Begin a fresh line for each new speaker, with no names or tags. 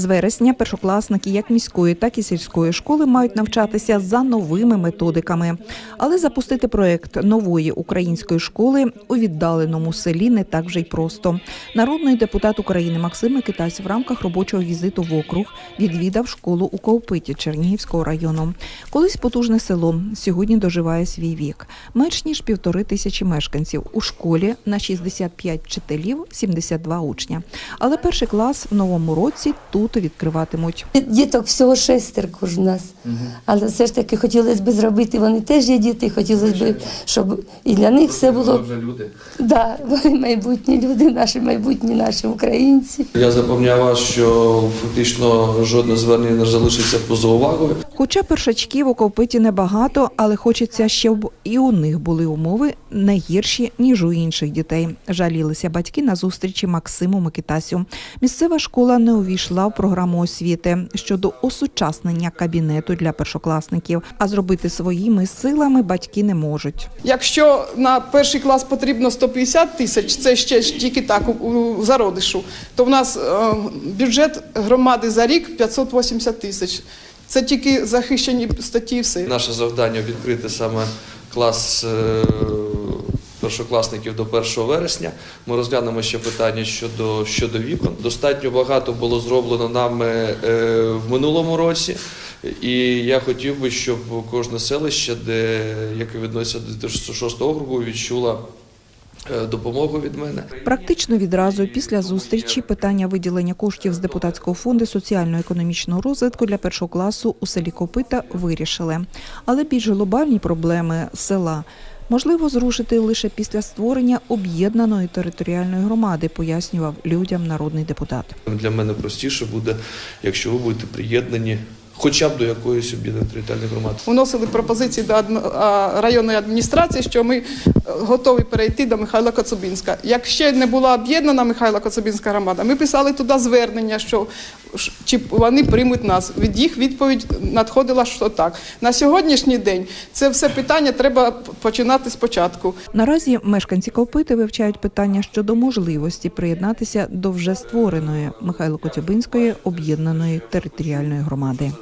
З вересня першокласники як міської, так і сільської школи мають навчатися за новими методиками. Але запустити проект нової української школи у віддаленому селі не так вже й просто. Народний депутат України Максим Микитась в рамках робочого візиту в округ відвідав школу у Ковпиті Чернігівського району. Колись потужне село сьогодні доживає свій вік. Менш ніж півтори тисячі мешканців. У школі на 65 вчителів, 72 учня. Але перший клас в новому році тут відкриватимуть.
Діток всього шестерко ж у нас. Але все ж таки хотілося б зробити, вони теж є діти, хотілося б, щоб і для них все було.
вже люди.
Да, вони майбутні люди, наші майбутні наші українці.
Я запевняю вас, що фактично жодне звернення не залишиться поза увагою.
Хоча першачків у Ковпиті небагато, але хочеться, щоб і у них були умови не гірші, ніж у інших дітей. Жалілися батьки на зустрічі Максиму Микитасю. Місцева школа не увійшла в програму освіти щодо осучаснення кабінету для першокласників, а зробити своїми силами батьки не можуть.
Якщо на перший клас потрібно 150 тисяч, це ще тільки так у, зародишу, то в нас е, бюджет громади за рік 580 тисяч. Це тільки захищені статті і все.
Наше завдання відкрити саме клас е, першокласників до 1 вересня. Ми розглянемо ще питання щодо, щодо вікон. Достатньо багато було зроблено нами е, в минулому році. І я хотів би, щоб кожне селище, де яке відноситься до 36 округу, відчула е, допомогу від мене.
Практично відразу після зустрічі питання виділення коштів з депутатського фонду соціально-економічного розвитку для першого класу у селі Копита вирішили. Але більш глобальні проблеми села можливо зрушити лише після створення об'єднаної територіальної громади, пояснював людям народний депутат.
Для мене простіше буде, якщо ви будете приєднані хоча б до якоїсь об'єднаної територіальної громади.
Вносили пропозиції до адм- районної адміністрації, що ми готові перейти до Михайла Коцубінська. Як ще не була об'єднана Михайла Коцубінська громада, ми писали туди звернення, що чи вони приймуть нас. Від їх відповідь надходила, що так. На сьогоднішній день це все питання треба починати спочатку.
Наразі мешканці Копити вивчають питання щодо можливості приєднатися до вже створеної Михайло Коцюбинської об'єднаної територіальної громади.